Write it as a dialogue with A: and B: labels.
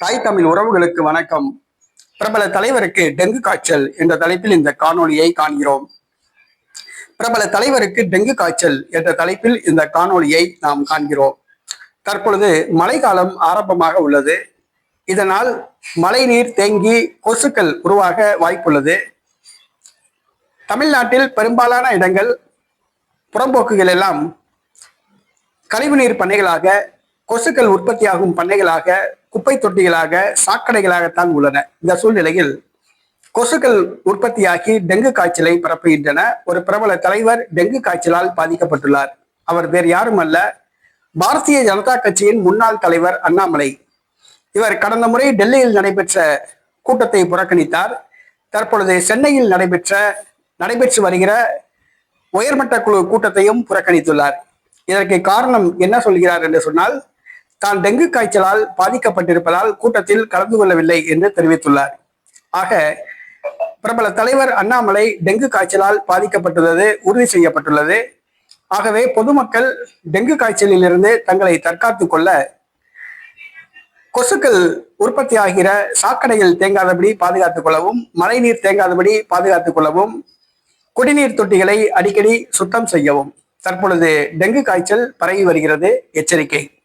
A: தாய் தமிழ் உறவுகளுக்கு வணக்கம். பிரபல தலைவருக்கு டெங்கு காய்ச்சல் என்ற தலைப்பில் இந்த காணொளியை காண்கிறோம். பிரபல தலைவருக்கு டெங்கு காய்ச்சல் என்ற தலைப்பில் இந்த காணொளியை நாம் காண்கிறோம். தற்பொழுது மழைக்காலம் ஆரம்பமாக உள்ளது. இதனால் மழைநீர் தேங்கி கொசுக்கள் உருவாக வாய்ப்புள்ளது. தமிழ்நாட்டில் பெரும்பாலான இடங்கள் புறம்போக்குகள் எல்லாம் கழிவுநீர் பண்ணைகளாக கொசுக்கள் உற்பத்தியாகும் பண்ணைகளாக குப்பை தொட்டிகளாக சாக்கடைகளாகத்தான் உள்ளன. இந்த சூழ்நிலையில் கொசுக்கள் உற்பத்தியாகி டெங்கு காய்ச்சலை பரப்புகின்றன. ஒரு பிரபல தலைவர் டெங்கு காய்ச்சலால் பாதிக்கப்பட்டுள்ளார். அவர் வேறு யாரும் அல்ல பாரதிய ஜனதா கட்சியின் முன்னாள் தலைவர் அண்ணாமலை. இவர் கடந்த முறை டெல்லியில் நடைபெற்ற கூட்டத்தை புறக்கணித்தார். தற்பொழுது சென்னையில் நடைபெற்ற நடைபெற்று வருகிற உயர்மட்ட குழு கூட்டத்தையும் புறக்கணித்துள்ளார். இதற்கு காரணம் என்ன சொல்கிறார் என்று சொன்னால் தான் டெங்கு காய்ச்சலால் பாதிக்கப்பட்டிருப்பதால் கூட்டத்தில் கலந்து கொள்ளவில்லை என்று தெரிவித்துள்ளார். ஆக பிரபல தலைவர் அண்ணாமலை டெங்கு காய்ச்சலால் பாதிக்கப்பட்டுள்ளது உறுதி செய்யப்பட்டுள்ளது. ஆகவே பொதுமக்கள் டெங்கு காய்ச்சலில் இருந்து தங்களை தற்காத்துக் கொள்ள கொசுக்கள் உற்பத்தி ஆகிற சாக்கடையில் தேங்காதபடி பாதுகாத்துக் கொள்ளவும் மழைநீர் தேங்காதபடி பாதுகாத்துக் கொள்ளவும் குடிநீர் தொட்டிகளை அடிக்கடி சுத்தம் செய்யவும் தற்பொழுது டெங்கு காய்ச்சல் பரவி வருகிறது. எச்சரிக்கை.